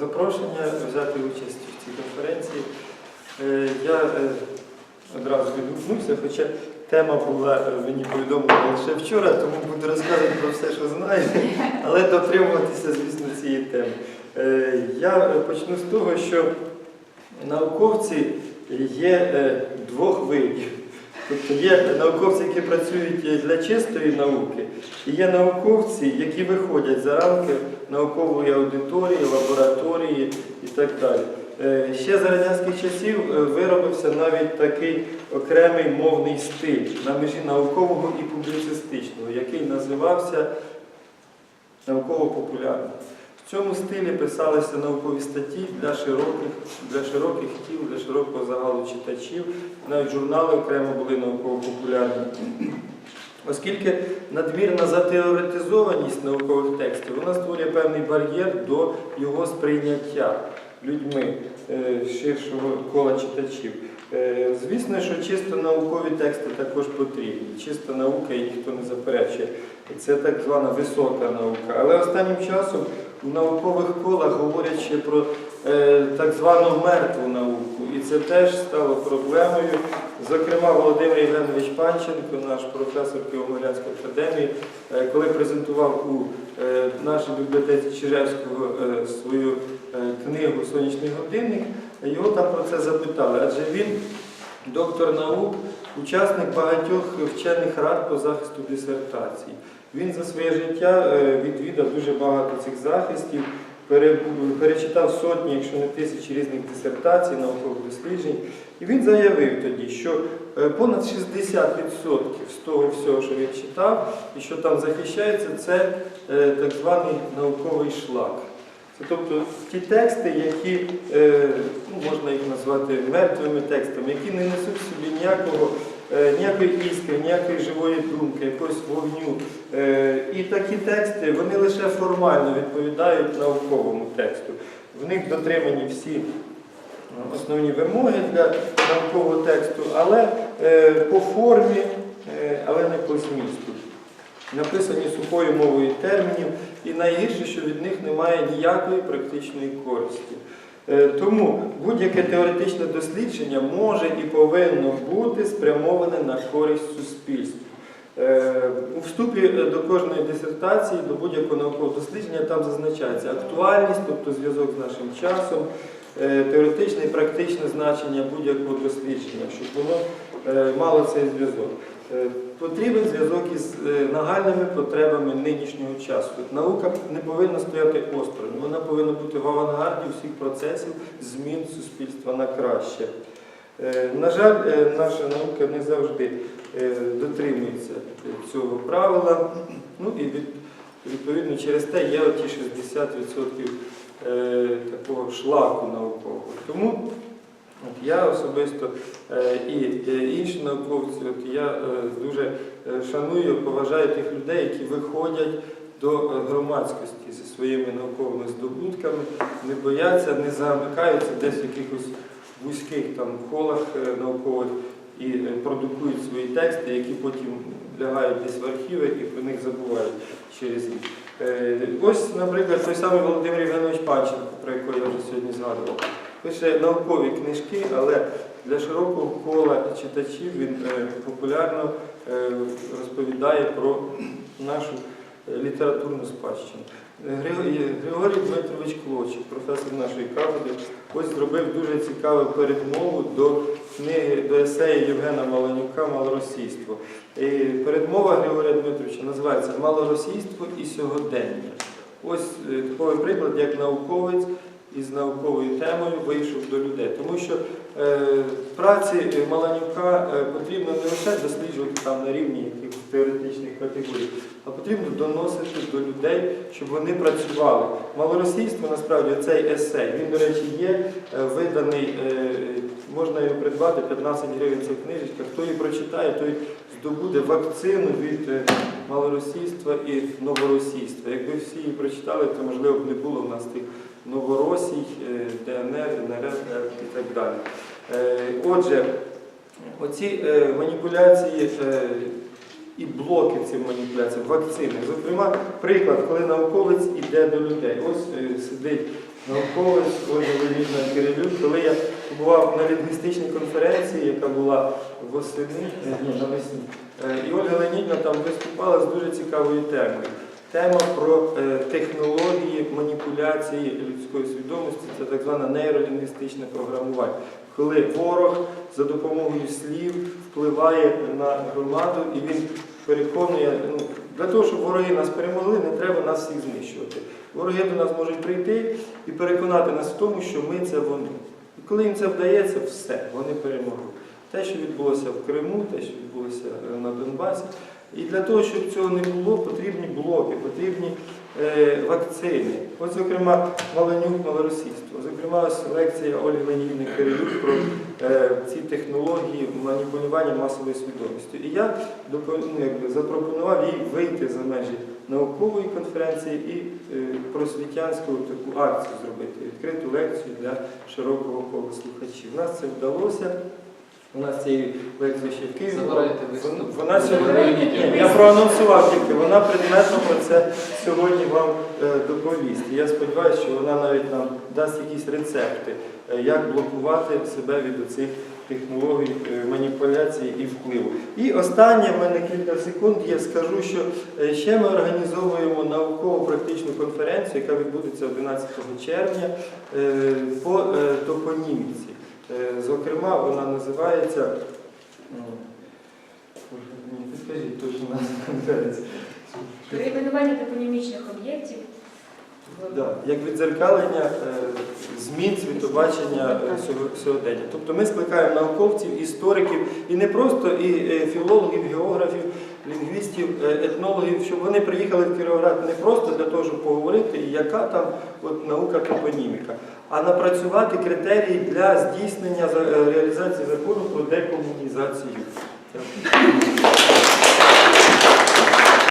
запрошення взяти участь в цій конференції. Е, Я е, одразу відгукнувся, хоча тема була е, мені повідомлена лише вчора, тому буду розказувати про все, що знаю, але дотримуватися, звісно, цієї теми. Я почну з того, що науковці є двох видів. Тобто є науковці, які працюють для чистої науки, і є науковці, які виходять за рамки наукової аудиторії, лабораторії і так далі. Е, Ще за радянських часів е, виробився навіть такий окремий мовний стиль на межі наукового і публіцистичного, який називався науково-популярним. В цьому стилі писалися наукові статті для широких, для широких тіл, для широкого загалу читачів. Навіть журнали окремо були науково-популярні. Оскільки надмірна затеоретизованість наукових текстів, вона створює певний бар'єр до його сприйняття людьми е, ширшого кола читачів. Е, Звісно, що чисто наукові тексти також потрібні. Чиста наука, і ніхто не заперечує. Це так звана висока наука. Але останнім часом у наукових колах говорять ще про е, так звану мертву науку. І це теж стало проблемою. Зокрема, Володимир Євгенович Панченко, наш професор Києво-Могилянської академії, е, коли презентував у е, нашій бібліотеці Чижевського е, свою е, книгу Сонячний годинник, його там про це запитали, адже він доктор наук, учасник багатьох вчених рад по захисту дисертацій. Він за своє життя е, відвідав дуже багато цих захистів, перечитав сотні, якщо не тисячі різних дисертацій, наукових досліджень. І він заявив тоді, що е, понад 60% з того всього, що він читав і що там захищається, це е, так званий науковий шлак. Тобто ті тексти, які е, ну, можна їх назвати мертвими текстами, які не несуть в собі ніякого, е, ніякої іскри, ніякої живої думки, якогось вогню. Е, І такі тексти вони лише формально відповідають науковому тексту. В них дотримані всі е, основні вимоги для наукового тексту, але е, по формі, е, але не по змісту. Написані сухою мовою термінів, і найгірше, що від них немає ніякої практичної користі. Е, Тому будь-яке теоретичне дослідження може і повинно бути спрямоване на користь суспільству. Е, У вступі е, до кожної дисертації, до будь-якого наукового дослідження там зазначається актуальність, тобто зв'язок з нашим часом, теоретичне і практичне значення будь-якого дослідження, щоб воно мало цей зв'язок. Е, Потрібен зв'язок із е, нагальними потребами нинішнього часу. Наука не повинна стояти осторонь, вона повинна бути в авангарді всіх процесів змін суспільства на краще. Е, На жаль, наша наука не завжди дотримується цього правила. Ну і відповідно через те є оті 60% е, такого шлаку наукового. Тому От я особисто е, і е, інші науковці, от я е, дуже шаную, поважаю тих людей, які виходять до громадськості зі своїми науковими здобутками, не бояться, не замикаються десь в якихось вузьких там колах наукових і продукують свої тексти, які потім лягають десь в архіви і про них забувають через рік. Ось, наприклад, той самий Володимир Євгенович Панченко, про якого я вже сьогодні згадував. Пише наукові книжки, але для широкого кола читачів він е, популярно е, розповідає про нашу е, літературну спадщину. Григорій Дмитрович Клочик, професор нашої кафедри, ось зробив дуже цікаву передмову до книги, до есею Євгена Маланюка Малоросійство. І передмова Григорія Дмитровича називається Малоросійство і сьогодення. Ось такий приклад, як науковець із науковою темою вийшов до людей. Тому що е, праці Маланюка е, потрібно не лише досліджувати там на рівні якихось теоретичних категорій, а потрібно доносити до людей, щоб вони працювали. Малоросійство насправді цей есей. Він, до речі, є е, виданий, можна його придбати, 15 гривень ця книжечка. Хто її прочитає, той здобуде вакцину від малоросійства і новоросійства. Якби всі її прочитали, то можливо б не було в нас тих новоросій, е, ДНР, ДНР і так далі. Е, Отже, оці е, маніпуляції і блоки цим маніпуляціям, вакцини. Зокрема, приклад, коли науковець іде до людей. Ось сидить науковець Ольга Леонідна Кирилюк. Коли я побував на лінгвістичній конференції, яка була восени, ні, навесні, е, і Ольга Леонідна там виступала з дуже цікавою темою. Тема про е, технології маніпуляції людської свідомості, це так зване нейролінгвістичне програмування. Коли ворог за допомогою слів впливає на громаду і він переконує, ну, для того, щоб вороги нас перемогли, не треба нас всіх знищувати. Вороги до нас можуть прийти і переконати нас в тому, що ми це вони. І коли їм це вдається, все, вони перемогли. Те, що відбулося в Криму, те, що відбулося е, на Донбасі. І для того, щоб цього не було, потрібні блоки, потрібні е, вакцини. От, зокрема, Маленюк малоросійство, зокрема, ось лекція Ольги Леонідни Кирилюк про е, ці технології маніпулювання масовою свідомістю. І я ну, запропонував їй вийти за межі наукової конференції і е, просвітянську таку акцію зробити, відкриту лекцію для широкого кола слухачів. У нас це вдалося. У нас цієї лекції ще в Києві. Забирайте виступ. Вона сьогодні я проанонсував тільки. Вона предметно про це сьогодні вам е, доповість. І Я сподіваюся, що вона навіть нам дасть якісь рецепти, е, як блокувати себе від оцих технологій е, маніпуляції і впливу. І останнє в мене кілька секунд. Я скажу, що ще ми організовуємо науково-практичну конференцію, яка відбудеться 11 червня по топоніміці. Е, Зокрема, вона називається. підкажіть точно назву конференції. Перейменування топонімічних об'єктів. Да, як відзеркалення е, змін світобачення е, сьогодення. Тобто ми скликаємо науковців, істориків і не просто і філологів, географів, лінгвістів, е, етнологів, щоб вони приїхали в Кіровоград не просто для того, щоб поговорити, яка там от, наука топоніміка, а напрацювати критерії для здійснення е, реалізації закону про декомунізацію.